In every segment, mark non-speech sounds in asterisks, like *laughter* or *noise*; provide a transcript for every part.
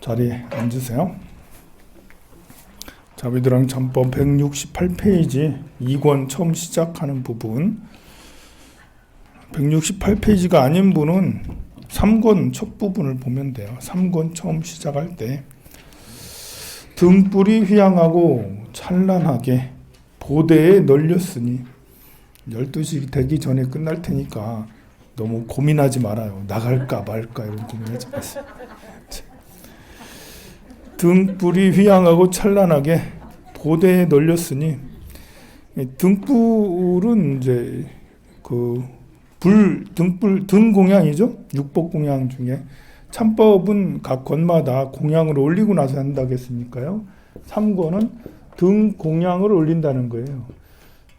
자리에 앉으세요. 자비드랑 잠법 168페이지 2권 처음 시작하는 부분 168페이지가 아닌 분은 3권 첫 부분을 보면 돼요. 3권 처음 시작할 때 등불이 휘황하고 찬란하게 보대에 널렸으니 12시 되기 전에 끝날 테니까 너무 고민하지 말아요. 나갈까 말까 이런 고민하지 마세요. *laughs* 등불이 휘황하고 찬란하게 보대에 널렸으니 이 등불은 이제 그 불 등불 등 공양이죠. 육복 공양 중에 참법은 각 권마다 공양을 올리고 나서 한다겠습니까요? 3권은 등 공양을 올린다는 거예요.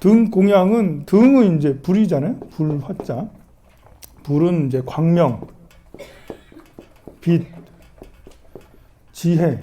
등 공양은 등은 이제 불이잖아요. 불 화자. 불은 이제 광명, 빛, 지혜,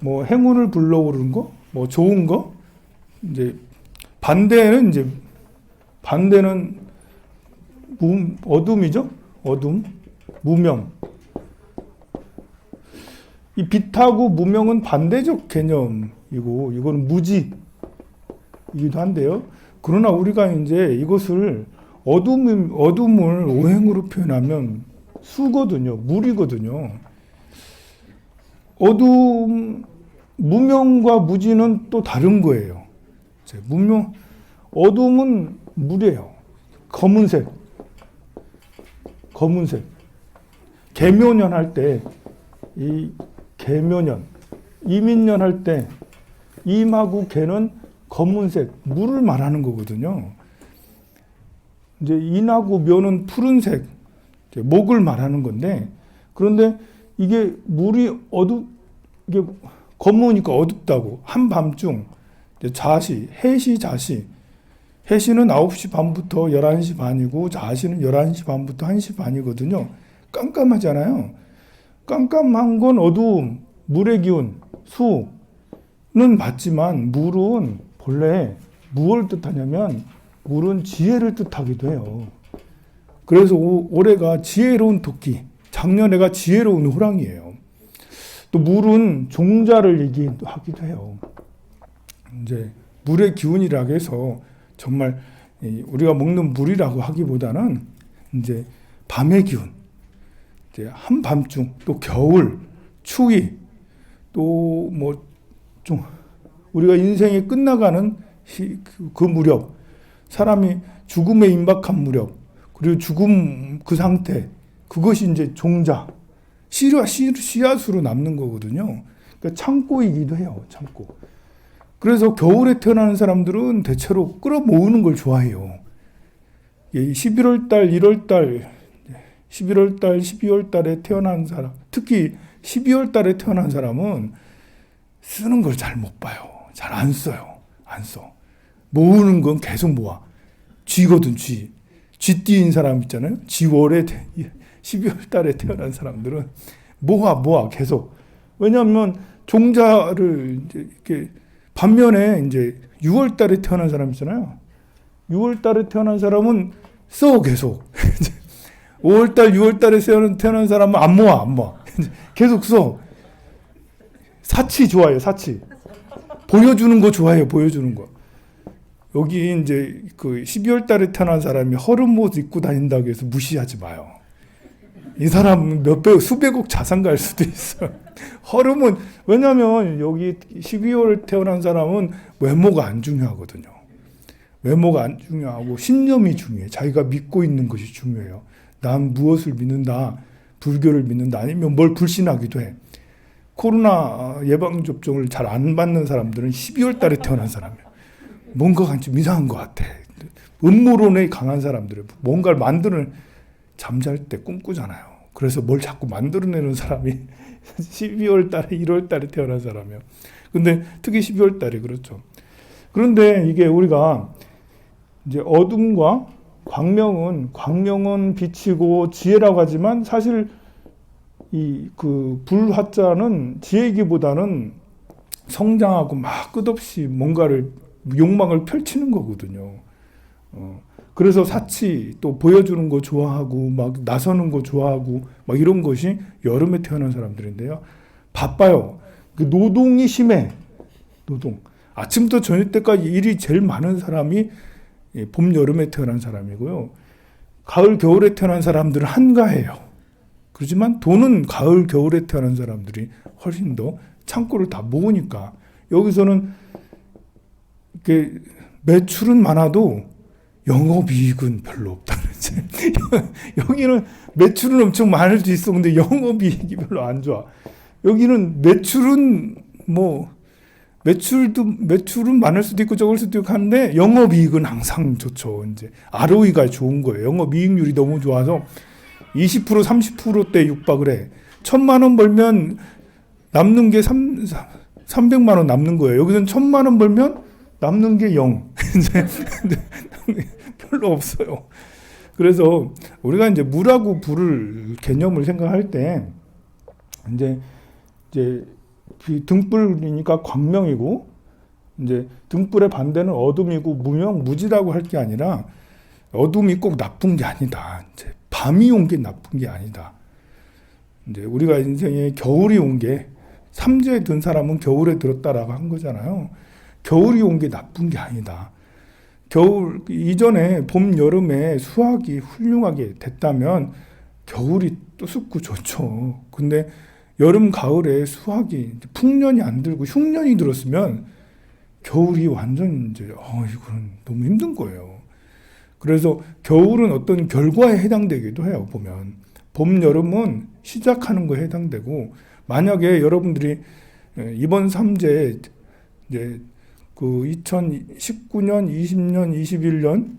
뭐 행운을 불러오르는 거, 뭐 좋은 거, 이제 반대는 이제 반대는 무, 어둠이죠. 어둠, 무명. 이 빛하고 무명은 반대적 개념이고 이거는 무지이기도 한데요. 그러나 우리가 이제 이것을 어둠 어둠을 오행으로 표현하면 수거든요. 물이거든요. 어둠 무명과 무지는 또 다른 거예요. 무명 어둠은 물이에요. 검은색. 검은색. 개묘년 할 때 이 개묘년 이민년 할 때 임하고 개는 검은색 물을 말하는 거거든요. 이제 인하고 묘는 푸른색 목을 말하는 건데 그런데 이게 물이 어둡 이게 검으니까 어둡다고 한밤중 자시 해시 자시 해시는 9시 반부터 11시 반이고 자시는 11시 반부터 1시 반이거든요. 깜깜하잖아요. 깜깜한 건 어두움, 물의 기운, 수는 맞지만 물은 본래 무엇을 뜻하냐면 물은 지혜를 뜻하기도 해요. 그래서 오- 올해가 지혜로운 토끼, 작년에가 지혜로운 호랑이에요. 또 물은 종자를 얘기하기도 해요. 이제 물의 기운이라고 해서 정말 이 우리가 먹는 물이라고 하기보다는 이제 밤의 기운, 이제 한밤중 또 겨울, 추위, 또 뭐 좀 우리가 인생이 끝나가는 시- 그- 그 무렵, 사람이 죽음에 임박한 무렵, 그리고 죽음 그 상태, 그것이 이제 종자, 씨앗, 씨- 씨앗으로 남는 거거든요. 그러니까 창고이기도 해요, 창고. 그래서 겨울에 태어나는 사람들은 대체로 끌어모으는 걸 좋아해요. 11월 달, 1월 달, 11월 달, 12월 달에 태어난 사람, 특히 12월 달에 태어난 사람은 쓰는 걸 잘 못 봐요. 잘 안 써요. 안 써. 모으는 건 계속 모아. 쥐거든, 쥐. 쥐띠인 사람 있잖아요. 지월에, 12월 달에 태어난 사람들은 모아, 모아, 계속. 왜냐하면 종자를 이렇게 반면에 이제 6월 달에 태어난 사람 있잖아요. 6월 달에 태어난 사람은 써 계속. *laughs* 5월 달, 6월 달에 태어난, 사람은 안 모아, 안 모아. *laughs* 계속 써. 사치 좋아해요, 사치. 보여주는 거 좋아해요, 보여주는 거. 여기 이제 그 12월 달에 태어난 사람이 허름 옷 입고 다닌다고 해서 무시하지 마요. 이 사람 몇백, 수백억 자산 갈 수도 있어. *laughs* 허름은, 왜냐면 여기 12월 태어난 사람은 외모가 안 중요하거든요. 외모가 안 중요하고 신념이 중요해. 자기가 믿고 있는 것이 중요해요. 난 무엇을 믿는다. 불교를 믿는다. 아니면 뭘 불신하기도 해. 코로나 예방접종을 잘 안 받는 사람들은 12월 달에 태어난 사람이에요. 뭔가 좀 이상한 것 같아. 음모론에 강한 사람들은 뭔가를 만드는 잠잘 때 꿈꾸잖아요. 그래서 뭘 자꾸 만들어내는 사람이 *laughs* 12월 달에 1월 달에 태어난 사람이에요. 근데 특히 12월 달에 그렇죠. 그런데 이게 우리가 이제 어둠과 광명은 광명은 빛이고 지혜라고 하지만 사실 이 그 불화자는 지혜기보다는 성장하고 막 끝없이 뭔가를 욕망을 펼치는 거거든요. 어, 그래서 사치 또 보여주는 거 좋아하고 막 나서는 거 좋아하고 막 이런 것이 여름에 태어난 사람들인데요. 바빠요. 그 노동이 심해. 노동. 아침부터 저녁 때까지 일이 제일 많은 사람이 예, 봄 여름에 태어난 사람이고요. 가을 겨울에 태어난 사람들은 한가해요. 그렇지만 돈은 가을 겨울에 태어난 사람들이 훨씬 더 창고를 다 모으니까 여기서는 이렇게 매출은 많아도 영업이익은 별로 없다는 *laughs* 제 여기는 매출은 엄청 많을 수 있어. 근데 영업이익이 별로 안 좋아. 여기는 매출은 뭐 매출도 매출은 많을 수도 있고 적을 수도 있고 하는데 영업이익은 항상 좋죠 이제. ROE가 좋은 거예요. 영업이익률이 너무 좋아서 20% 30%대 육박을 해. 천만 원 벌면 남는 게 3, 300만 원 남는 거예요. 여기서는 천만 원 벌면 남는 게 0. *laughs* 이제 *laughs* 별로 없어요. 그래서 우리가 이제 물하고 불을 개념을 생각할 때 이제 이제 비- 등불이니까 광명이고 이제 등불의 반대는 어둠이고 무명 무지라고 할 게 아니라 어둠이 꼭 나쁜 게 아니다. 이제 밤이 온 게 나쁜 게 아니다. 이제 우리가 인생에 겨울이 온 게 삼재에 든 사람은 겨울에 들었다라고 한 거잖아요. 겨울이 온 게 나쁜 게 아니다. 겨울 이전에 봄 여름에 수확이 훌륭하게 됐다면 겨울이 또 습고 좋죠. 근데 여름 가을에 수확이 풍년이 안 들고 흉년이 들었으면 겨울이 완전 이제 어 이거는 너무 힘든 거예요. 그래서 겨울은 어떤 결과에 해당되기도 해요. 보면 봄 여름은 시작하는 거에 해당되고 만약에 여러분들이 예, 이번 삼재 이제 그 2019년, 20년, 21년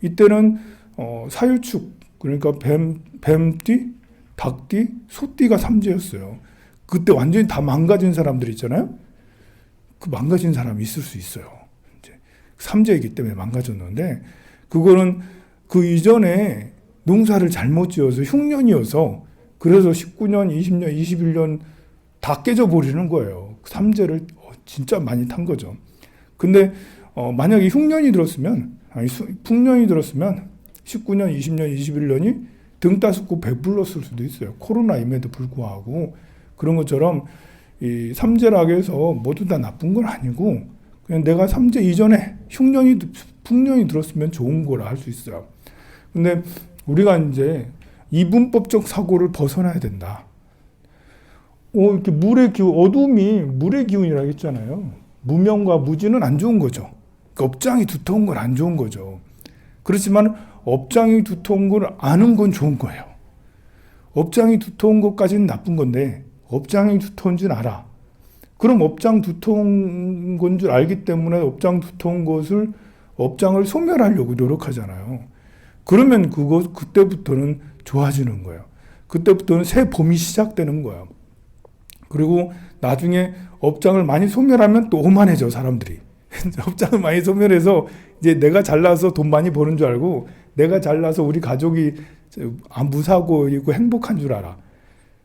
이때는 어, 사유축 그러니까 뱀 뱀띠, 닭띠, 소띠가 삼재였어요. 그때 완전히 다 망가진 사람들 있잖아요. 그 망가진 사람이 있을 수 있어요. 이제 삼재이기 때문에 망가졌는데 그거는 그 이전에 농사를 잘못 지어서 흉년이어서 그래서 19년, 20년, 21년 다 깨져 버리는 거예요. 삼재를 어, 진짜 많이 탄 거죠. 근데 어, 만약에 흉년이 들었으면 아니 수, 풍년이 들었으면 19년, 20년, 21년이 등 따숩고 배불렀을 수도 있어요. 코로나임에도 불구하고 그런 것처럼 이 삼재락에서 모두 다 나쁜 건 아니고 그냥 내가 삼재 이전에 흉년이 풍년이 들었으면 좋은 거라 할 수 있어요. 근데 우리가 이제 이분법적 사고를 벗어나야 된다. 어, 이렇게 물의 기운, 어둠이 물의 기운이라고 했잖아요. 무명과 무지는 안 좋은 거죠. 그 업장이 두터운 건 안 좋은 거죠. 그렇지만 업장이 두터운 걸 아는 건 좋은 거예요. 업장이 두터운 것까지는 나쁜 건데 업장이 두터운 줄 알아. 그럼 업장 두터운 건 줄 알기 때문에 업장 두터운 것을 업장을 소멸하려고 노력하잖아요. 그러면 그거 그때부터는 좋아지는 거예요. 그때부터는 새 봄이 시작되는 거예요. 그리고 나중에 업장을 많이 소멸하면 또 오만해져 사람들이. *laughs* 업장을 많이 소멸해서 이제 내가 잘나서 돈 많이 버는 줄 알고 내가 잘나서 우리 가족이 안 무사고 있고 행복한 줄 알아.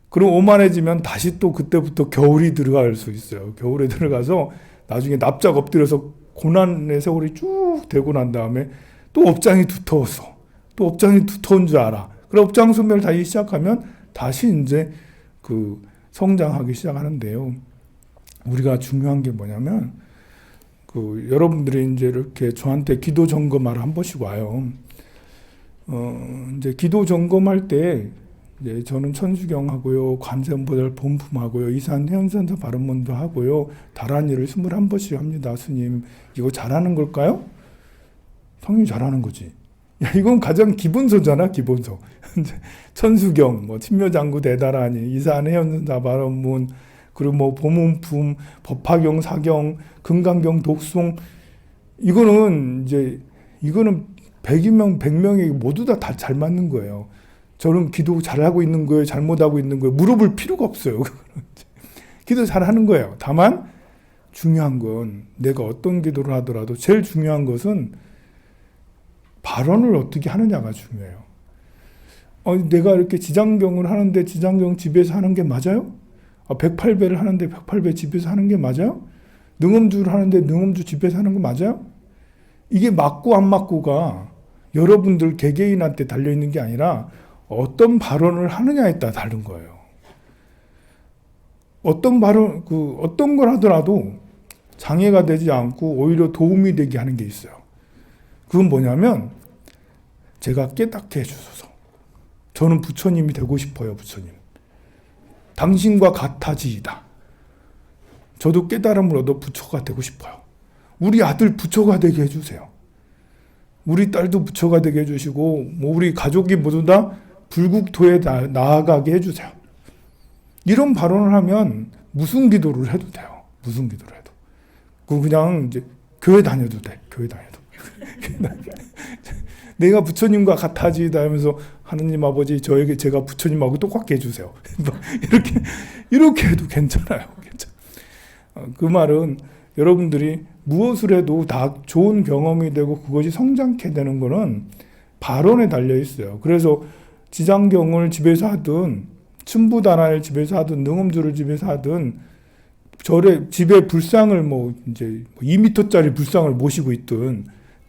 그럼 오만해지면 다시 또 그때부터 겨울이 들어갈 수 있어요. 겨울에 들어가서 나중에 납작 엎드려서 고난의 세월이 쭉 되고 난 다음에 또 업장이 두터웠어. 또 업장이 두터운 줄 알아. 그럼 업장 소멸 다시 시작하면 다시 이제 그 성장하기 시작하는데요. 우리가 중요한 게 뭐냐면 그 여러분들이 이제 이렇게 저한테 기도 점검하러 한 번씩 와요. 어 이제 기도 점검할 때 이제 저는 천수경하고요, 관세음보살 본품하고요, 이산 해연선사 바른문도 하고요, 다란이를 21번씩 합니다. 스님, 이거 잘하는 걸까요? 당연히 잘하는 거지. 야, 이건 가장 기본소잖아, 기본소. *laughs* 천수경, 뭐, 친묘장구 대다란이, 이산 해연선사 바른문, 그리고 뭐, 보문품, 법화경, 사경, 금강경, 독송, 이거는 이제, 이거는 100명, 100명이 모두 다 잘 맞는 거예요. 저는 기도 잘하고 있는 거예요? 잘못하고 있는 거예요? 물어볼 필요가 없어요. *laughs* 기도 잘하는 거예요. 다만 중요한 건 내가 어떤 기도를 하더라도 제일 중요한 것은 발언을 어떻게 하느냐가 중요해요. 어, 내가 이렇게 지장경을 하는데 지장경 집에서 하는 게 맞아요? 아, 108배를 하는데 108배 집에서 하는 게 맞아요? 능음주를 하는데 능음주 집에서 하는 거 맞아요? 이게 맞고 안 맞고가 여러분들 개개인한테 달려 있는 게 아니라 어떤 발언을 하느냐에 따라 다른 거예요. 어떤 발언, 그 어떤 걸 하더라도 장애가 되지 않고 오히려 도움이 되게 하는 게 있어요. 그건 뭐냐면 제가 깨닫게 해주소서. 저는 부처님이 되고 싶어요, 부처님. 당신과 같아지이다. 저도 깨달음을 얻어 부처가 되고 싶어요. 우리 아들 부처가 되게 해주세요. 우리 딸도 부처가 되게 해주시고, 뭐 우리 가족이 모두 다 불국토에 나, 나아가게 해주세요. 이런 발언을 하면 무슨 기도를 해도 돼요. 무슨 기도를 해도. 그 그냥 이제 교회 다녀도 돼. 교회 다녀도. *laughs* 내가 부처님과 같아지다 하면서 하느님 아버지 저에게 제가 부처님하고 똑같게 해주세요. 뭐 이렇게 이렇게 해도 괜찮아요. 괜찮. 어, 그 말은 여러분들이 무엇을 해도 다 좋은 경험이 되고 그것이 성장케 되는 거는 발언에 달려 있어요. 그래서 지장경을 집에서 하든 춘부단화를 집에서 하든 능음주를 집에서 하든 절에 집에 불상을 뭐 이제 2m짜리 불상을 모시고 있든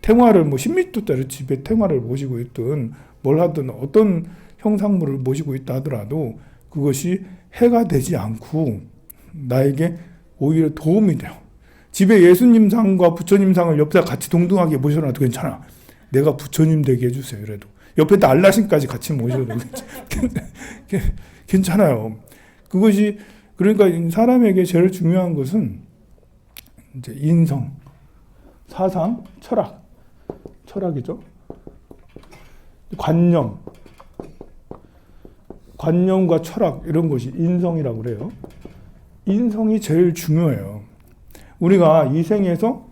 탱화를 뭐 10m짜리 집에 탱화를 모시고 있든 뭘 하든 어떤 형상물을 모시고 있다 하더라도 그것이 해가 되지 않고 나에게 오히려 도움이 돼요. 집에 예수님 상과 부처님 상을 옆에 같이 동등하게 모셔놔도 괜찮아. 내가 부처님 되게 해주세요. 이래도 옆에다 알라신까지 같이 모셔도 *laughs* 괜찮아요. 그것이 그러니까 사람에게 제일 중요한 것은 이제 인성, 사상, 철학, 철학이죠. 관념, 관념과 철학 이런 것이 인성이라고 그래요. 인성이 제일 중요해요. 우리가 이 생에서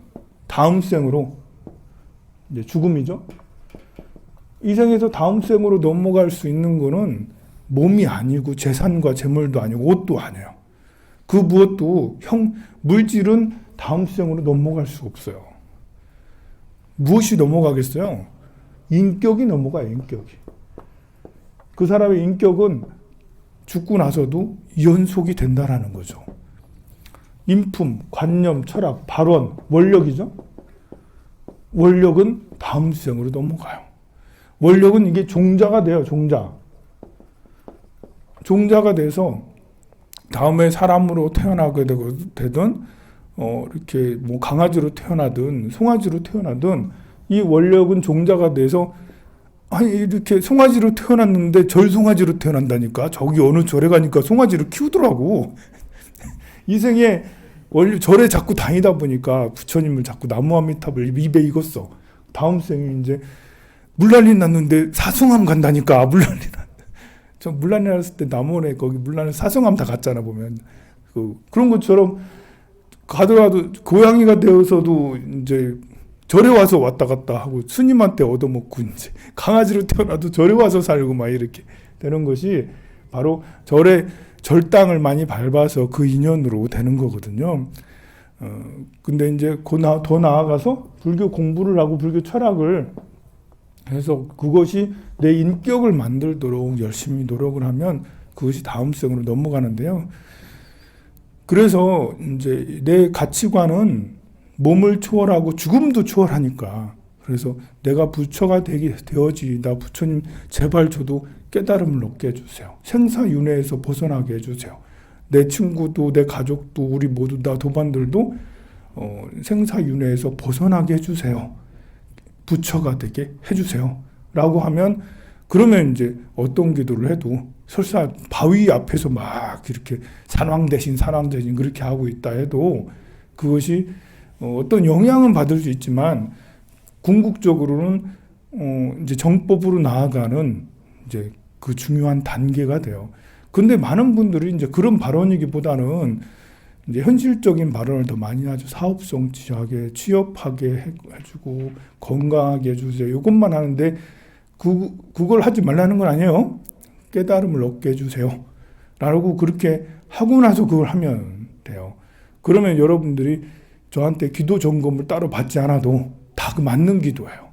다음 생으로 이제 죽음이죠. 이 생에서 다음 생으로 넘어갈 수 있는 거는 몸이 아니고 재산과 재물도 아니고 옷도 아니에요. 그 무엇도 형 물질은 다음 생으로 넘어갈 수 없어요. 무엇이 넘어가겠어요? 인격이 넘어가요, 인격이. 그 사람의 인격은 죽고 나서도 연속이 된다라는 거죠. 인품, 관념, 철학, 발언, 원력이죠. 원력은 다음 생으로 넘어가요. 원력은 이게 종자가 돼요, 종자. 종자가 돼서 다음에 사람으로 태어나게 되든, 어, 이렇게 뭐 강아지로 태어나든, 송아지로 태어나든, 이 원력은 종자가 돼서 아니 이렇게 송아지로 태어났는데 절 송아지로 태어난다니까. 저기 어느 절에 가니까 송아지를 키우더라고. 이 생에 원래 절에 자꾸 다니다 보니까 부처님을 자꾸 나무아미탑을 입에 익었어. 다음 생에 이제 물난리 났는데 사숭함 간다니까. *laughs* 물난리 났저 물난리 났을 때 남원에 거기 물난리 사숭함 다 갔잖아 보면. 그 그런 것처럼 가더라도 고양이가 되어서도 이제 절에 와서 왔다 갔다 하고 스님한테 얻어먹고 이제 강아지로 태어나도 절에 와서 살고 막 이렇게 되는 것이 바로 절의 절당을 많이 밟아서 그 인연으로 되는 거거든요. 어, 근데 이제 더 나아가서 불교 공부를 하고 불교 철학을 해서 그것이 내 인격을 만들도록 열심히 노력을 하면 그것이 다음 생으로 넘어가는데요. 그래서 이제 내 가치관은 몸을 초월하고 죽음도 초월하니까 그래서 내가 부처가 되게 되어지다 부처님 제발 저도 깨달음을 얻게 해주세요. 생사윤회에서 벗어나게 해주세요. 내 친구도 내 가족도 우리 모두 다 도반들도 어, 생사윤회에서 벗어나게 해주세요. 부처가 되게 해주세요. 라고 하면 그러면 이제 어떤 기도를 해도 설사 바위 앞에서 막 이렇게 산왕 대신 산왕 대신 그렇게 하고 있다 해도 그것이 어, 어떤 영향은 받을 수 있지만 궁극적으로는 어, 이제 정법으로 나아가는 이제 그 중요한 단계가 돼요. 근데 많은 분들이 이제 그런 발언이기보다는 이제 현실적인 발언을 더 많이 하죠. 사업성 지하게 취업하게 해주고 건강하게 해주세요. 이것만 하는데 그 그걸 하지 말라는 건 아니에요. 깨달음을 얻게 해주세요. 라고 그렇게 하고 나서 그걸 하면 돼요. 그러면 여러분들이 저한테 기도 점검을 따로 받지 않아도 다 그 맞는 기도예요.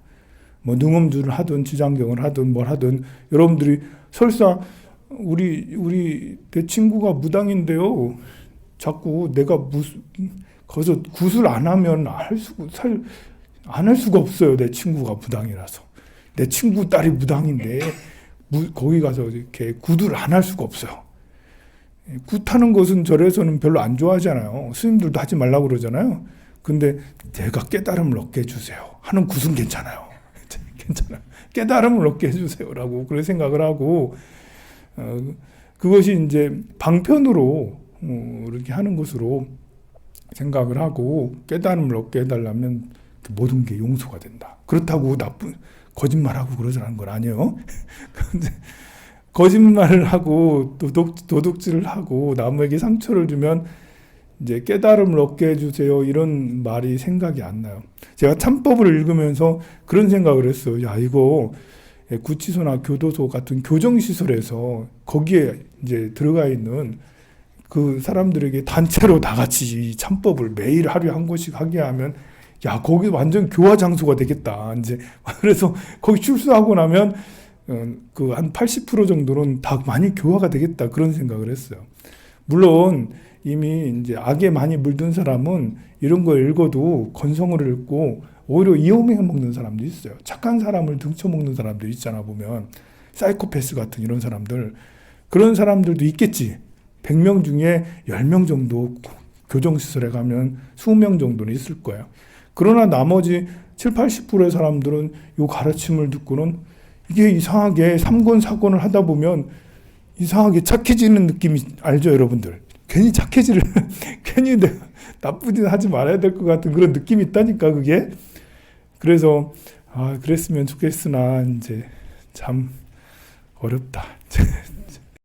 뭐 능엄주를 하든 지장경을 하든 뭘 하든 여러분들이 설사 우리 우리 내 친구가 무당인데요. 자꾸 내가 무슨 거기서 굿을 안 하면 할 수가 살안 할 수가 없어요. 내 친구가 무당이라서 내 친구 딸이 무당인데 무, 거기 가서 이렇게 굿을 안할 수가 없어요. 예, 굿하는 것은 절에서는 별로 안 좋아하잖아요. 스님들도 하지 말라고 그러잖아요. 근데 제가 깨달음을 얻게 해주세요. 하는 굿은 괜찮아요. *laughs* 괜찮아요. 깨달음을 얻게 해주세요라고 그런 생각을 하고 어, 그것이 이제 방편으로 어, 이렇게 하는 것으로 생각을 하고 깨달음을 얻게 해달라면 그 모든 게 용서가 된다. 그렇다고 나쁜 거짓말하고 그러자는 건 아니에요. *laughs* 근데 거짓말을 하고 도둑 도둑질을 하고 남에게 상처를 주면 이제 깨달음을 얻게 해주세요 이런 말이 생각이 안 나요. 제가 참법을 읽으면서 그런 생각을 했어요. 야 이거 구치소나 교도소 같은 교정 시설에서 거기에 이제 들어가 있는 그 사람들에게 단체로 다 같이 이 참법을 매일 하루에 한 번씩 하게 하면 야 거기 완전 교화 장소가 되겠다. 이제 *laughs* 그래서 거기 출소하고 나면 어, 그한 80% 정도는 다 많이 교화가 되겠다 그런 생각을 했어요. 물론 이미 이제 악에 많이 물든 사람은 이런 거 읽어도 건성을 읽고 오히려 이용해 먹는 사람도 있어요. 착한 사람을 등쳐 먹는 사람도 있잖아 보면 사이코패스 같은 이런 사람들 그런 사람들도 있겠지. 100명 중에 10명 정도 교정시설에 가면 20명 정도는 있을 거예요. 그러나 나머지 7, 80%의 사람들은 이 가르침을 듣고는 이게 이상하게 삼권 사권을 하다 보면 이상하게 착해지는 느낌이 알죠, 여러분들? 괜히 착해지를 *laughs* 괜히 짓 하지 말아야 될 것 같은 그런 느낌이 있다니까 그게. 그래서 아 그랬으면 좋겠으나 이제 참 어렵다. *laughs*